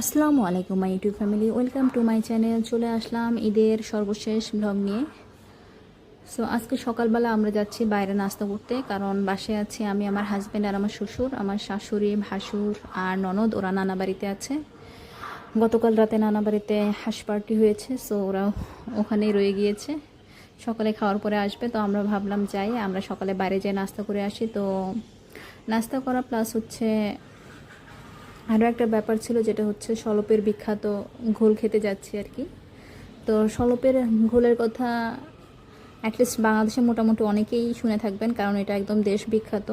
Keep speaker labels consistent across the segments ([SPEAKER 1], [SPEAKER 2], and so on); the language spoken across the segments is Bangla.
[SPEAKER 1] আসসালামু আলাইকুম, my YouTube family. Welcome to my channel. চলে আসলাম ঈদের সর্বশেষ ব্লগ নিয়ে। সো আজকে সকালবেলা আমরা যাচ্ছি বাইরে নাস্তা করতে, কারণ বাসে আছি আমি, আমার হাজব্যান্ড আর আমার শ্বশুর। আমার শাশুড়ি, ভাসুর আর ননদ, ওরা নানা বাড়িতে আছে। গতকাল রাতে নানা বাড়িতে হাঁস পার্টি হয়েছে সো ওরা ওখানেই রয়ে গিয়েছে। সকালে খাওয়ার পরে আসবে, তো আমরা ভাবলাম যাই। আমরা সকালে বাইরে যাই নাস্তা করে আসি, তো নাস্তা করা প্লাস হচ্ছে আরও একটা ব্যাপার ছিল যেটা হচ্ছে সলপের বিখ্যাত ঘোল খেতে যাচ্ছি আর কি। তো সলপের ঘোলের কথা অ্যাটলিস্ট বাংলাদেশে মোটামুটি অনেকেই শুনে থাকবেন, কারণ এটা একদম দেশ বিখ্যাত,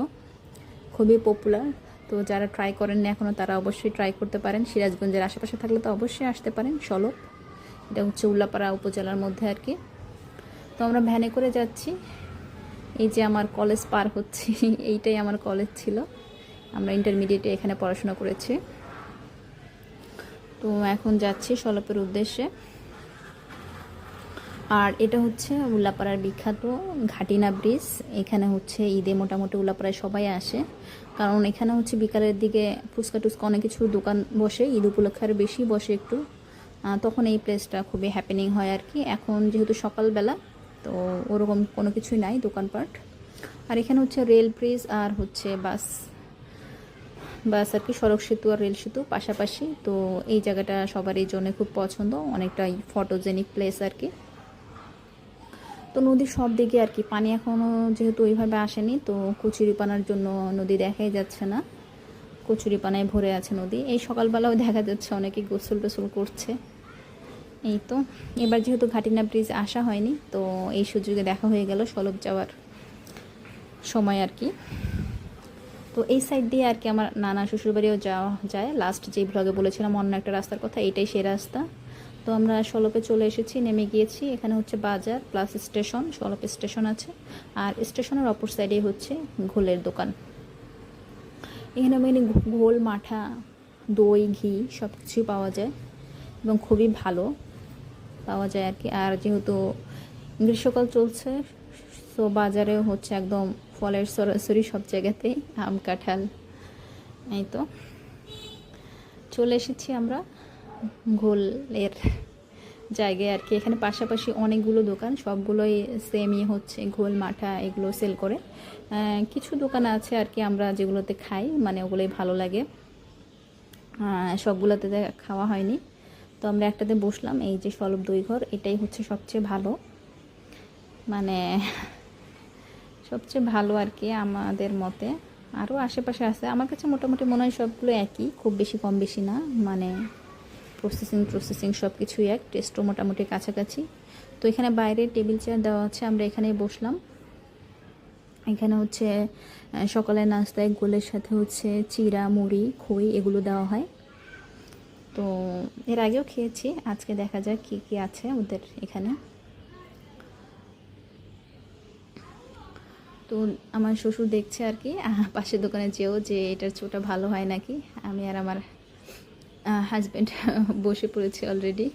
[SPEAKER 1] খুবই পপুলার তো যারা ট্রাই করেননি এখনও তারা অবশ্যই ট্রাই করতে পারেন। সিরাজগঞ্জের আশেপাশে থাকলে তো অবশ্যই আসতে পারেন সলপ। এটা হচ্ছে উল্লাপাড়া উপজেলার মধ্যে আর কি। তো আমরা ভ্যানে করে যাচ্ছি। এই যে আমার কলেজ পার হচ্ছি, এইটাই আমার কলেজ ছিল। আমরা ইন্টারমিডিয়েটে এখানে পড়াশোনা করেছি। তো এখন যাচ্ছি সলপের উদ্দেশ্যে। আর এটা হচ্ছে উল্লাপাড়ার বিখ্যাত ঘাটিনা ব্রিজ। এখানে হচ্ছে ঈদে মোটামুটি উল্লাপাড়ায় সবাই আসে। কারণ এখানে হচ্ছে বিকালের দিকে ফুচকা টুচকা অনেক কিছু দোকান বসে, ঈদ উপলক্ষে আরও বেশি বসে একটু। তখন এই প্লেসটা খুবই হ্যাপেনিং হয় আর কি। এখন যেহেতু সকালবেলা, তো ওরকম কোনো কিছুই নাই দোকানপাট। আর এখানে হচ্ছে রেল ব্রিজ আর হচ্ছে বাস বাস আর কি সড়ক সেতু আর রেল সেতু পাশাপাশি। তো এই জায়গাটা সবারই জন্য খুব পছন্দ, অনেকটাই ফটোজেনিক প্লেস আর কি। তো নদীর সব দিকে আর কি, পানি এখনও যেহেতু ওইভাবে আসেনি, তো কচুরিপানার জন্য নদী দেখাই যাচ্ছে না। কচুরিপানায় ভরে আছে নদী। এই সকালবেলাও দেখা যাচ্ছে অনেকে গোসল টোসল করছে। এই তো, এবার যেহেতু ঘাটিনা ব্রিজ আসা হয়নি, তো এই সুযোগে দেখা হয়ে গেল সলব যাওয়ার সময় আর কি। তো এই সাইড দিয়ে আর কি আমার নানা শ্বশুরবাড়িও যাওয়া যায়। লাস্ট যে ব্লগে বলেছিলাম, অন্য একটা রাস্তার কথা এটাই সেই রাস্তা। তো আমরা সলপে চলে এসেছি, নেমে গিয়েছি। এখানে হচ্ছে বাজার প্লাস স্টেশন সলপে স্টেশন আছে। আর স্টেশনের অপর সাইডে হচ্ছে ঘোলের দোকান। এখানে মেনে ঘোল, মাঠা, দই, ঘি সব কিছুই পাওয়া যায় এবং খুবই ভালো পাওয়া যায় আর কি। আর যেহেতু গ্রীষ্মকাল চলছে তো বাজারেও হচ্ছে একদম ফলের সরাসরি সব জায়গাতেই আম, কাঁঠাল, এই তো। চলে এসেছি আমরা ঘোলের জায়গায় আর কি। এখানে পাশাপাশি অনেকগুলো দোকান, সবগুলোই সেমই হচ্ছে ঘোল মাঠা এগুলো সেল করে। কিছু দোকান আছে আর কি আমরা যেগুলোতে খাই মানে ওগুলোই ভালো লাগে। সবগুলোতে খাওয়া হয়নি। তো আমরা একটাতে বসলাম, এই যে সলব দই ঘর, এটাই হচ্ছে সবচেয়ে ভালো। মানে সবচেয়ে ভালো আর কি আমাদের মতে। আরও আশেপাশে আছে। আমার কাছে মোটামুটি মনে হয় সবগুলো একই, খুব বেশি কম বেশি না। মানে প্রসেসিং প্রসেসিং সব কিছুই এক টেস্টও মোটামুটি কাছাকাছি। তো এখানে বাইরে টেবিল চেয়ার দেওয়া আছে, আমরা এখানেই বসলাম। এখানে হচ্ছে সকালের নাস্তায় গোলের সাথে হচ্ছে চিরা মুড়ি, খই এগুলো দেওয়া হয়। তো এর আগেও খেয়েছি। আজকে দেখা যাক কী কী আছে ওদের এখানে। তো আমার শ্বশুর দেখছে আর কি পাশের দোকানে যেও যে এটার চোটা ভালো হয় নাকি। আমি আর আমার হাজব্যান্ড বসে পড়েছি অলরেডি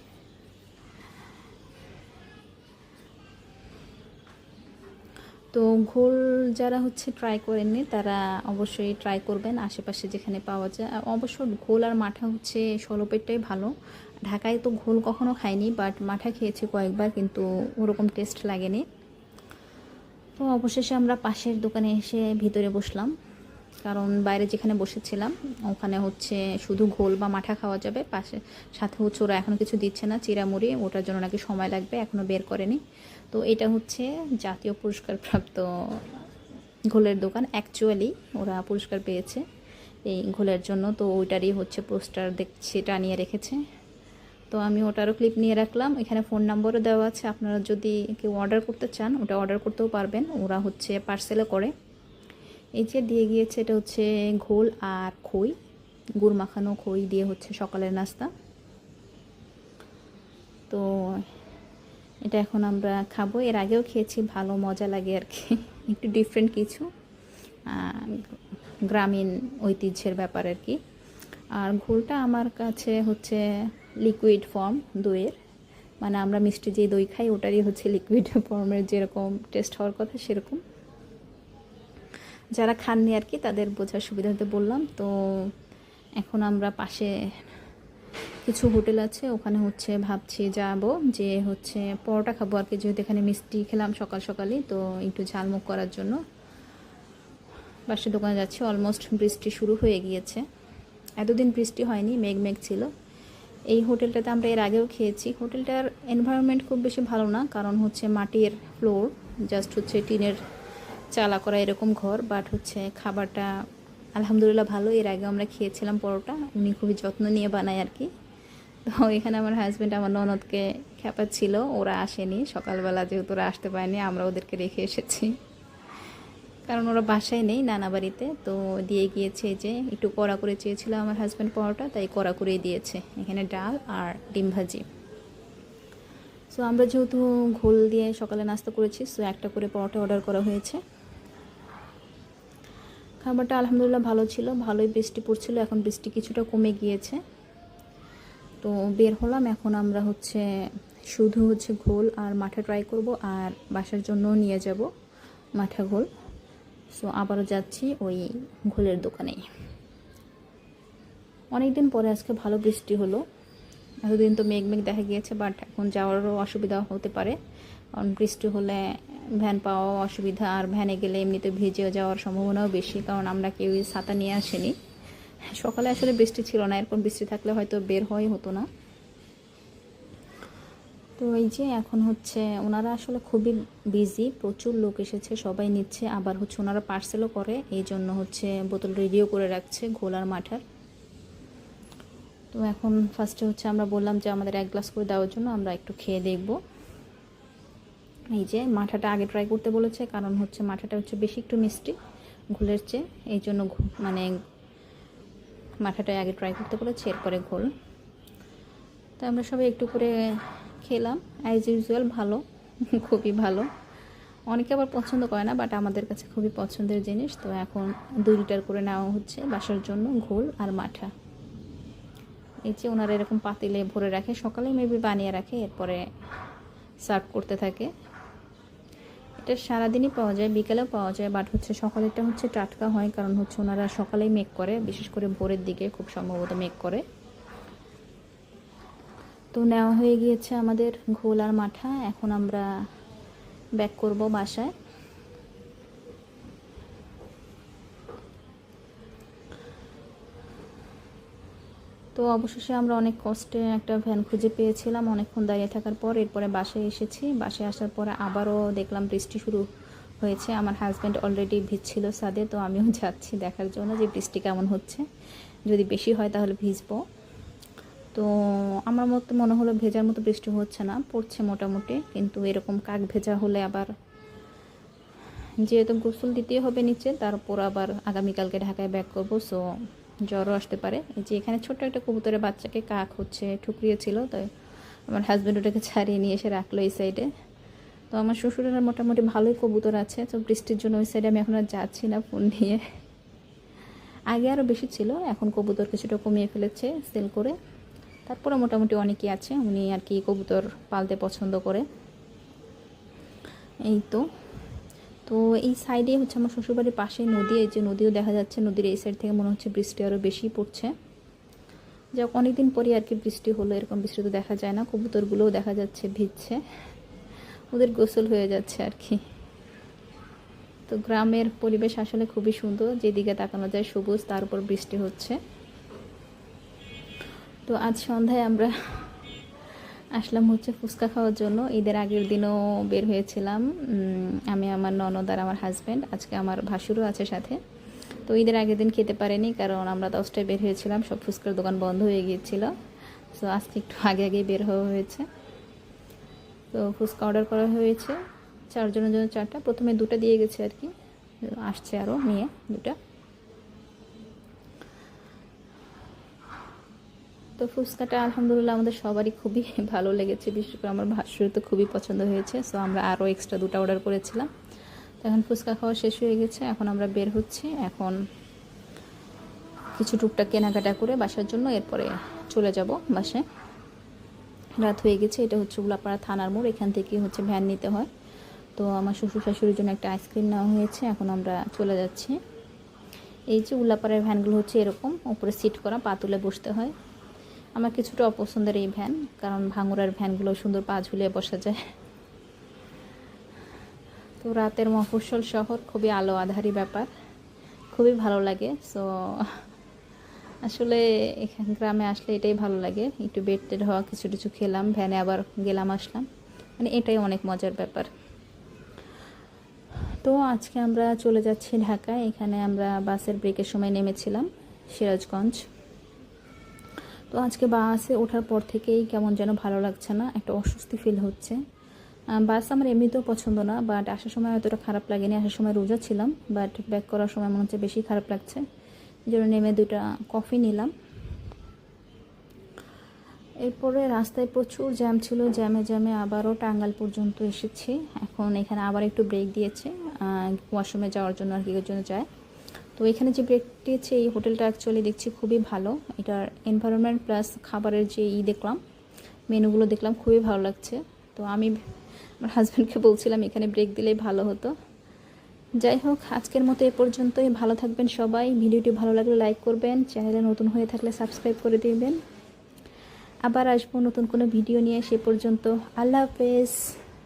[SPEAKER 1] তো ঘোল যারা হচ্ছে ট্রাই করেননি, তারা অবশ্যই ট্রাই করবেন। আশেপাশে যেখানে পাওয়া যায় অবশ্য ঘোল আর মাঠা হচ্ছে সলপেরটাই ভালো। ঢাকায় তো ঘোল কখনো খাইনি বাট মাঠা খেয়েছি কয়েকবার, কিন্তু ওরকম টেস্ট লাগেনি। তো অবশেষে আমরা পাশের দোকানে এসে ভিতরে বসলাম। কারণ বাইরে যেখানে বসেছিলাম, ওখানে হচ্ছে শুধু ঘোল বা মাঠা খাওয়া যাবে। পাশে, সাথে হচ্ছে ওরা এখনও কিছু দিচ্ছে না চিরামুড়ি ওটার জন্য নাকি সময় লাগবে এখনও বের করেনি। তো এটা হচ্ছে জাতীয় পুরস্কারপ্রাপ্ত ঘোলের দোকান। অ্যাকচুয়ালি ওরা পুরস্কার পেয়েছে এই ঘোলের জন্য। তো ওইটারই হচ্ছে পোস্টার দেখছি, টানিয়ে রেখেছে। তো আমি ওটারও ক্লিপ নিয়ে রাখলাম। এখানে ফোন নাম্বারও দেওয়া আছে। আপনারা যদি কেউ অর্ডার করতে চান, ওটা অর্ডার করতেও পারবেন। ওরা হচ্ছে পার্সেলও করে। এই যে দিয়ে গিয়েছে, এটা হচ্ছে ঘোল আর খই। গুড় মাখানো খই দিয়ে হচ্ছে সকালের নাস্তা। তো এটা এখন আমরা খাব। এর আগেও খেয়েছি, ভালো মজা লাগে আর কি। একটু ডিফারেন্ট কিছু। গ্রামীণ ঐতিহ্যের ব্যাপার আর কি। আর ঘোলটা আমার কাছে হচ্ছে লিকুইড ফর্ম দইয়ের। মানে আমরা মিষ্টি যে দই খাই, ওটারই হচ্ছে লিকুইড ফর্মের যেরকম টেস্ট হওয়ার কথা সেরকম। যারা খাননি আর কি, তাদের বোঝার সুবিধা হতে বললাম। তো এখন আমরা পাশে কিছু হোটেল আছে, ওখানে হচ্ছে ভাবছি যাব যে হচ্ছে পরোটা খাব আর কি। যেহেতু এখানে মিষ্টি খেলাম সকাল সকালই, তো একটু ঝালমুখ করার জন্য। পাশে দোকানে যাচ্ছি অলমোস্ট বৃষ্টি শুরু হয়ে গিয়েছে। এতদিন বৃষ্টি হয়নি, মেঘ মেঘ ছিল। এই হোটেলটাতে আমরা এর আগেও খেয়েছি। হোটেলটার এনভায়রনমেন্ট খুব বেশি ভালো না, কারণ হচ্ছে মাটির ফ্লোর জাস্ট হচ্ছে টিনের চালা করা এরকম ঘর বাট হচ্ছে খাবারটা আলহামদুলিল্লাহ ভালো এর আগে আমরা খেয়েছিলাম পরোটা, উনি খুবই যত্ন নিয়ে বানায় আর কি তো এখানে আমার হাজব্যান্ড আমার ননদকে ছিল ওরা আসেনি। সকালবেলা যেহেতু ওরা আসতে পারেনি, আমরা ওদেরকে রেখে এসেছি। কারণ ওরা বাসায় নেই নানা বাড়িতে, তো দিয়ে গিয়েছে যে একটু কড়া করে চেয়েছিল আমার হাজব্যান্ড পরোটা, তাই কড়া করেই দিয়েছে। এখানে ডাল আর ডিম ভাজি। সো আমরা যেহেতু ঘোল দিয়ে সকালে নাস্তা করেছি সো একটা করে পরোটা অর্ডার করা হয়েছে। খাবারটা আলহামদুলিল্লাহ ভালো ছিল, ভালোই বৃষ্টি পড়ছিল, এখন বৃষ্টি কিছুটা কমে গিয়েছে। তো বের হলাম, এখন আমরা হচ্ছে শুধু হচ্ছে ঘোল আর মাঠা ট্রাই করব, আর বাসার জন্য নিয়ে যাব মাঠা ঘোল। সো আবারও যাচ্ছি ওই ঘোলের দোকানেই। অনেকদিন পরে আজকে ভালো বৃষ্টি হলো। এতদিন তো মেঘ মেঘ দেখা গিয়েছে বাট এখন যাওয়ারও অসুবিধা হতে পারে। কারণ বৃষ্টি হলে ভ্যান পাওয়াও অসুবিধা, আর ভ্যানে গেলে এমনিতে ভিজে যাওয়ার সম্ভাবনাও বেশি, কারণ আমরা কেউই ছাতা নিয়ে আসিনি। সকালে আসলে বৃষ্টি ছিল না, এরকম বৃষ্টি থাকলে হয়তো বের হওয়াই হতো না। তো এই যে এখন হচ্ছে ওনারা আসলে খুবই বিজি প্রচুর লোক এসেছে, সবাই নিচ্ছে। আবার হচ্ছে ওনারা পার্সেলও করে, এই জন্য হচ্ছে বোতল রেডিও করে রাখছে ঘোলার মাঠার। তো এখন ফার্স্টে হচ্ছে আমরা বললাম যে আমাদের এক গ্লাস করে দেওয়ার জন্য আমরা একটু খেয়ে দেখব। এই যে মাঠাটা আগে ট্রাই করতে বলেছে, কারণ হচ্ছে মাঠাটা হচ্ছে বেশি একটু মিষ্টি ঘোলের চেয়ে। এই জন্য মানে মাঠাটা আগে ট্রাই করতে বলেছে, এরপরে ঘোল। তো আমরা সবাই একটু করে খেলাম অ্যাজ ইউজুয়াল ভালো, খুবই ভালো। অনেকে আবার পছন্দ করে না বাট আমাদের কাছে খুবই পছন্দের জিনিস, তো এখন দুই লিটার করে নেওয়া হচ্ছে বাসার জন্য, ঘোল আর মাঠা। এই যে ওনারা এরকম পাতিলে ভরে রাখে, সকালে মেবি বানিয়ে রাখে, এরপরে সার্ভ করতে থাকে। এটা সারাদিনই পাওয়া যায়, বিকেলেও পাওয়া যায় বাট হচ্ছে সকালেরটা হচ্ছে টাটকা হয়, কারণ হচ্ছে ওনারা সকালেই মেক করে, বিশেষ করে ভোরের দিকে খুব সম্ভবত মেক করে। তো নেওয়া হয়ে গিয়েছে আমাদের ঘোল আর মাঠা। এখন আমরা ব্যাক করব বাসায়। তো অবশেষে আমরা অনেক কষ্টে একটা ভ্যান খুঁজে পেয়েছিলাম। অনেকক্ষণ দাঁড়িয়ে থাকার পর এরপরে বাসায় এসেছি। বাসায় আসার পরে আবারও দেখলাম বৃষ্টি শুরু হয়েছে। আমার হাজব্যান্ড অলরেডি ভিজছিল সাদে তো আমিও যাচ্ছি দেখার জন্য যে বৃষ্টি কেমন হচ্ছে। যদি বেশি হয় তাহলে ভিজবো। তো আমার মতো মনে হলো ভেজার মতো বৃষ্টি হচ্ছে না, পড়ছে মোটামুটি, কিন্তু এরকম কাক ভেজা হলে আবার যেহেতু গোসল দিতেই হবে নিচে, তারপর আবার আগামীকালকে ঢাকায় ব্যাক করব সো জ্বরও আসতে পারে। যে এখানে ছোট্ট একটা কবুতরের বাচ্চাকে কাক হচ্ছে ঠুকরিয়েছিল তাই আমার হাজব্যান্ড ওটাকে ছাড়িয়ে নিয়ে এসে রাখল এই সাইডে তো আমার শ্বশুরের মোটামুটি ভালোই কবুতর আছে, তো বৃষ্টির জন্য ওই সাইডে আমি এখন আর যাচ্ছি না ফোন নিয়ে। আগে আরও বেশি ছিল, এখন কবুতর কিছুটা কমিয়ে ফেলেছে সেল করে। তারপরে মোটামুটি অনেকেই আছে, উনি আর কি কবুতর পালতে পছন্দ করে। এই তো। তো এই সাইডে হচ্ছে আমার শ্বশুরবাড়ির পাশে নদী, এই যে নদীও দেখা যাচ্ছে, নদীর এই সাইড থেকে মনে হচ্ছে বৃষ্টি আরও বেশি পড়ছে। যাক, অনেকদিন পরে আর কি বৃষ্টি হলো, এরকম বৃষ্টি তো দেখা যায় না, কবুতরগুলোও দেখা যাচ্ছে ভিজছে। ওদের গোসল হয়ে যাচ্ছে আর কি। তো গ্রামের পরিবেশ আসলে খুবই সুন্দর, যেদিকে তাকানো যায় সবুজ, তার উপর বৃষ্টি হচ্ছে। তো আজ সন্ধ্যায় আমরা আসলাম হচ্ছে ফুচকা খাওয়ার জন্য। ঈদের আগের দিনও বের হয়েছিলাম। আমি, আমার ননদ আর আমার হাজব্যান্ড আজকে আমার ভাসুরও আছে সাথে। তো ঈদের আগের দিন খেতে পারেনি, কারণ আমরা দশটায় বের হয়েছিলাম, সব ফুচকার দোকান বন্ধ হয়ে গিয়েছিল। সো আজকে একটু আগে আগে বের হওয়া হয়েছে। তো ফুচকা অর্ডার করা হয়েছে। চারজনের জন্য চারটা। প্রথমে দুটো দিয়ে গেছে আর কি। আসছে আরও নিয়ে দুটা। তো ফুচকাটা আলহামদুলিল্লাহ আমাদের সবারই খুবই ভালো লেগেছে। বিশেষ করে আমার ভাসুর তো খুবই পছন্দ হয়েছে সো আমরা আরও এক্সট্রা দুটো অর্ডার করেছিলাম। তো এখন ফুচকা খাওয়া শেষ হয়ে গেছে, এখন আমরা বের হচ্ছি। এখন কিছু টুকটাক কেনাকাটা করে বাসার জন্য এরপরে চলে যাব বাসায়। রাত হয়ে গেছে, এটা হচ্ছে উলাপাড়া থানার মোড়, এখান থেকে হচ্ছে ভ্যান নিতে হয়। তো আমার শ্বশুর শাশুড়ির জন্য একটা আইসক্রিম নেওয়া হয়েছে, এখন আমরা চলে যাচ্ছি। এই যে উল্লাপাড়ার ভ্যানগুলো হচ্ছে এরকম, উপরে সিট করা পা তুলে বসতে হয়। আমার কিছুটা অপছন্দের এই ভ্যান, কারণ ভাঙুরার ভ্যানগুলো সুন্দর পা ঝুলিয়ে বসা যায়। তো রাতের মফস্বল শহর খুবই আলো আধারি ব্যাপার, খুবই ভালো লাগে। সো আসলে এখানে গ্রামে আসলে এটাই ভালো লাগে, একটু বেড টেড হওয়া, কিছু কিছু খেলাম, ভ্যানে আবার গেলাম, আসলাম। মানে এটাই অনেক মজার ব্যাপার। তো আজকে আমরা চলে যাচ্ছি ঢাকায়, এখানে আমরা বাসের ব্রেকের সময় নেমেছিলাম, সিরাজগঞ্জ। তো আজকে বাসে ওঠার পর থেকেই কেমন যেন ভালো লাগছে না, একটা অস্বস্তি ফিল হচ্ছে। বাস আমার এমনিতেও পছন্দ না বাট আসার সময় অতটা খারাপ লাগেনি, আসার সময় রোজা ছিলাম বাট ব্যাক করার সময় মনে হচ্ছে বেশি খারাপ লাগছে। জন্য নেমে দুইটা কফি নিলাম। এরপরে রাস্তায় প্রচুর জ্যাম ছিল জ্যামে জ্যামে আবারও টাঙ্গাল পর্যন্ত এসেছি। এখন এখানে আবার একটু ব্রেক দিয়েছে ওয়াশরুমে যাওয়ার জন্য আর কি জন্য যায়। তো এখানে যে ব্রেক দিয়েছে এই হোটেলটা অ্যাকচুয়ালি দেখছি খুবই ভালো। এটার এনভায়রনমেন্ট প্লাস খাবারের যে ই দেখলাম, মেনুগুলো দেখলাম, খুবই ভালো লাগছে। তো আমি আমার হাজব্যান্ডকে বলছিলাম, এখানে ব্রেক দিলেই ভালো হতো। যাই হোক, আজকের মতো এ পর্যন্তই। ভালো থাকবেন সবাই। ভিডিওটি ভালো লাগলে লাইক করবেন। চ্যানেলে নতুন হয়ে থাকলে সাবস্ক্রাইব করে দিবেন। আবার আসব নতুন কোনো ভিডিও নিয়ে সে পর্যন্ত। আল্লাহ হাফেজ।